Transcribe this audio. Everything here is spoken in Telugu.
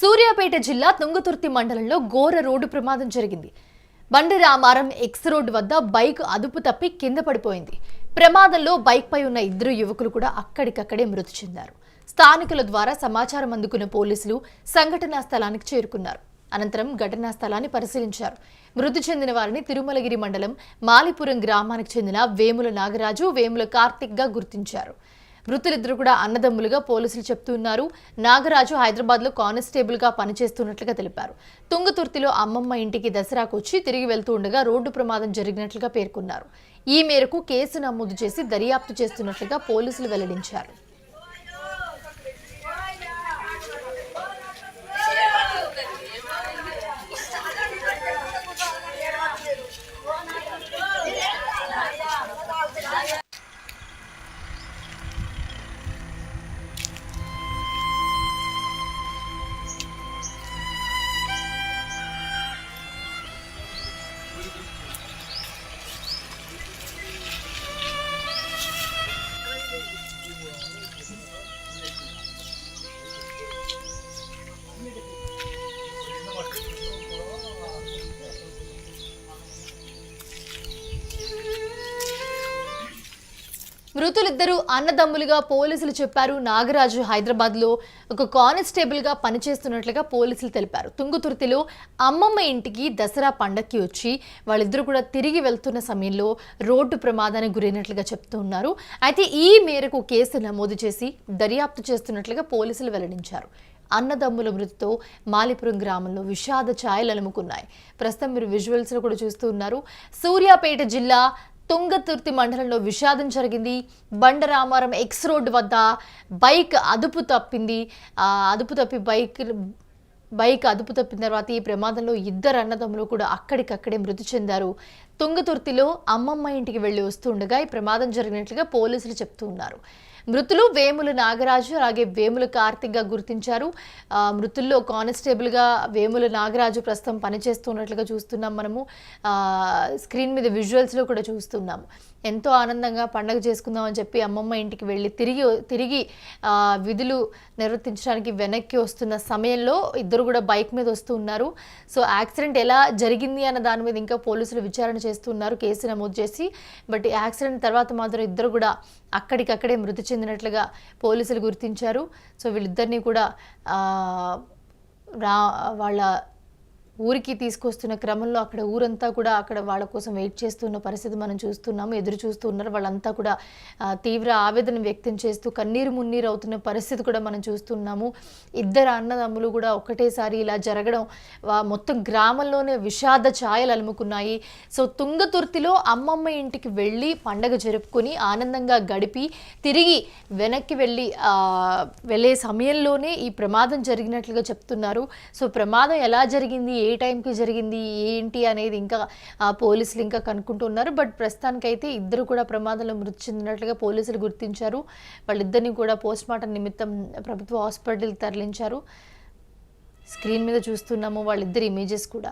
సూర్యాపేట జిల్లా తుంగతుర్తి మండలంలో ఘోర రోడ్డు ప్రమాదం జరిగింది. బండి రామారం ఎక్స్ రోడ్డు వద్ద బైక్ అదుపు తప్పి కింద పడిపోయింది. ప్రమాదంలో బైక్ పై ఉన్న ఇద్దరు యువకులు కూడా అక్కడికక్కడే మృతి చెందారు. స్థానికుల ద్వారా సమాచారం అందుకున్న పోలీసులు సంఘటనా స్థలానికి చేరుకున్నారు. అనంతరం ఘటనా స్థలాన్ని పరిశీలించారు. మృతి చెందిన వారిని తిరుమలగిరి మండలం మాలిపురం గ్రామానికి చెందిన వేముల నాగరాజు వేముల కార్తిక్గా గుర్తించారు. మృతులిద్దరు కూడా అన్నదమ్ములుగా పోలీసులు చెప్తున్నారు నాగరాజు హైదరాబాద్లో కానిస్టేబుల్గా పనిచేస్తున్నట్లుగా తెలిపారు. తుంగతుర్తిలో అమ్మమ్మ ఇంటికి దసరాకు వచ్చి తిరిగి వెళ్తూ ఉండగా రోడ్డు ప్రమాదం జరిగినట్లుగా పేర్కొన్నారు. ఈ మేరకు కేసు నమోదు చేసి దర్యాప్తు చేస్తున్నట్లుగా పోలీసులు వెల్లడించారు. మృతులిద్దరూ అన్నదమ్ములుగా పోలీసులు చెప్పారు. నాగరాజు హైదరాబాద్లో ఒక కానిస్టేబుల్గా పనిచేస్తున్నట్లుగా పోలీసులు తెలిపారు. తుంగుతుర్తిలో అమ్మమ్మ ఇంటికి దసరా పండక్కి వచ్చి వాళ్ళిద్దరూ కూడా తిరిగి వెళ్తున్న సమయంలో రోడ్డు ప్రమాదానికి గురైనట్లుగా చెప్తూ ఉన్నారు. అయితే ఈ మేరకు కేసు నమోదు చేసి దర్యాప్తు చేస్తున్నట్లుగా పోలీసులు వెల్లడించారు. అన్నదమ్ముల మృతితో మాలిపురం గ్రామంలో విషాద ఛాయలు అలుముకున్నాయి. ప్రస్తుతం మీరు విజువల్స్లో కూడా చూస్తూ ఉన్నారు. సూర్యాపేట జిల్లా తుంగతుర్తి మండలంలో విషాదం జరిగింది. బండరామారం ఎక్స్ రోడ్ వద్ద బైక్ అదుపు తప్పింది. అదుపు తప్పి బైక్ బైక్ అదుపు తప్పిన తర్వాత ఈ ప్రమాదంలో ఇద్దరు అన్నదమ్ములు కూడా అక్కడికక్కడే మృతి చెందారు. తుంగతుర్తిలో అమ్మమ్మ ఇంటికి వెళ్ళి వస్తుండగా ఈ ప్రమాదం జరిగినట్లుగా పోలీసులు చెప్తూ ఉన్నారు. మృతులు వేములు నాగరాజు అలాగే వేములు కార్తిక్గా గుర్తించారు. మృతుల్లో కానిస్టేబుల్గా వేములు నాగరాజు ప్రస్తుతం పనిచేస్తున్నట్లుగా చూస్తున్నాం మనము. స్క్రీన్ మీద విజువల్స్లో కూడా చూస్తున్నాము. ఎంతో ఆనందంగా పండగ చేసుకుందాం అని చెప్పి అమ్మమ్మ ఇంటికి వెళ్ళి తిరిగి తిరిగి విధులు నిర్వర్తించడానికి వెనక్కి వస్తున్న సమయంలో ఇద్దరు కూడా బైక్ మీద వస్తూ ఉన్నారు. సో యాక్సిడెంట్ ఎలా జరిగింది అన్న దాని మీద ఇంకా పోలీసులు విచారణ చేస్తున్నారు కేసు నమోదు చేసి. బట్ యాక్సిడెంట్ తర్వాత మాత్రం ఇద్దరు కూడా అక్కడికక్కడే మృతి చెందినట్లుగా పోలీసులు గుర్తించారు. సో వీళ్ళిద్దరినీ కూడా రా వాళ్ళ ఊరికి తీసుకొస్తున్న క్రమంలో అక్కడ ఊరంతా కూడా అక్కడ వాళ్ళ కోసం వెయిట్ చేస్తున్న పరిస్థితి మనం చూస్తున్నాము ఎదురు చూస్తున్నారు వాళ్ళంతా కూడా తీవ్ర ఆవేదన వ్యక్తం చేస్తూ కన్నీరు మున్నీరు అవుతున్న పరిస్థితి కూడా మనం చూస్తున్నాము. ఇద్దరు అన్నదమ్ములు కూడా ఒకటేసారి ఇలా జరగడం మొత్తం గ్రామంలోనే విషాద ఛాయలు అలుముకున్నాయి. సో తుంగతుర్తిలో అమ్మమ్మ ఇంటికి వెళ్ళి పండగ జరుపుకొని ఆనందంగా గడిపి తిరిగి వెనక్కి వెళ్ళి వెళ్ళే సమయంలోనే ఈ ప్రమాదం జరిగినట్లుగా చెప్తున్నారు. సో ప్రమాదం ఎలా జరిగింది? ఏ టైంకి జరిగింది ఏంటి అనేది ఇంకా ఆ, పోలీసులు ఇంకా కనుక్కుంటున్నారు బట్ ప్రస్తుతానికైతే ఇద్దరు కూడా ప్రమాదంలో మృతి చెందినట్లుగా పోలీసులు గుర్తించారు. వాళ్ళిద్దరిని కూడా పోస్ట్ మార్టం నిమిత్తం ప్రభుత్వ హాస్పిటల్కి తరలించారు. స్క్రీన్ మీద చూస్తున్నాము వాళ్ళిద్దరి ఇమేజెస్ కూడా.